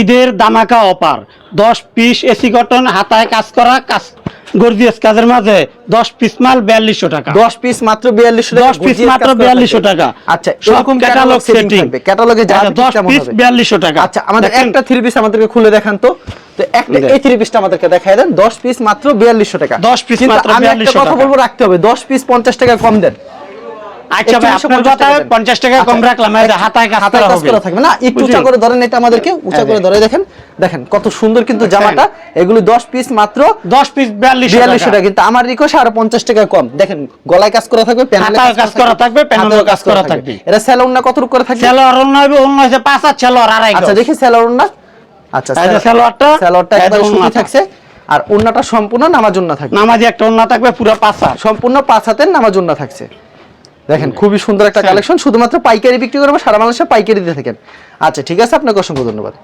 ঈদের দামাকা অপার দশ পিস এসি কটন হাতায় কাজ করা কাজ গর্জিয়াস কাজের মাঝে দশ পিস মাল বিয়াল্লিশশো টাকা। দশ পিস মাত্র বিয়াল্লিশশো টাকা 10 piece গর্জিয়াস মাত্র কাজ করা 4200 থাকবে। টাকা। আচ্ছা catalog ক্যাটালগ সেটিং ক্যাটালগে যা আচ্ছা, দশ পিস বিয়াল্লিশশো টাকা। আচ্ছা আমাদের একটা থ্রি পিস আমাদেরকে খুলে দেখান তো। তো একটা এই থ্রি পিসটা আমাদেরকে দেখাই দেন। দশ পিস মাত্র বিয়াল্লিশশো টাকা। 10 piece কিন্তু মাত্র আমি একটা কথা বলব রাখতে হবে। দশ পিস পঞ্চাশ টাকা কম দেন। আচ্ছা ভাই আপনার কথা টাকা দেন। পঞ্চাশ টাকা কম রাখলাম এই হাতায় কাজ করা হবে। করা থাকবে না? একটু উঁচা করে ধরেন এটা আমাদেরকে উঁচা করে ধরে দেখেন দেখেন কত সুন্দর কিন্তু জামাটা। এগুলো দশ পিস মাত্র দশ পিস বিয়াল্লিশশো বিয়াল্লিশশো টাকা। টাকা কিন্তু আমার রিকোয়েস্ট আরও পঞ্চাশ টাকা কম। দেখেন গলায় কাজ করা থাকবে প্যানেলে কাজ করা থাকবে, প্যানেলেও কাজ করা থাকবে। এটা স্যালোন না কত করে থাকবে? সেলোয়ার অন্য হবে অন্য হয়েছে পাঁচ হাত সেলোয়ার আড়াই আচ্ছা দেখি স্যালোন না। আচ্ছা সুতি থাকছে। আর ওন্নাটা সম্পূর্ণ নামাজ থাকবে। নামাজি একটা অন্য থাকবে পুরো পাঁচ সম্পূর্ণ পাঁচ হাতের নামার জন্য থাকছে। দেখেন খুবই সুন্দর একটা। কালেকশন শুধুমাত্র পাইকারি বিক্রি করব সারা বাংলাদেশে পাইকারি দিয়ে থাকেন। আচ্ছা ঠিক আছে আপনাকে অসংখ্য ধন্যবাদ।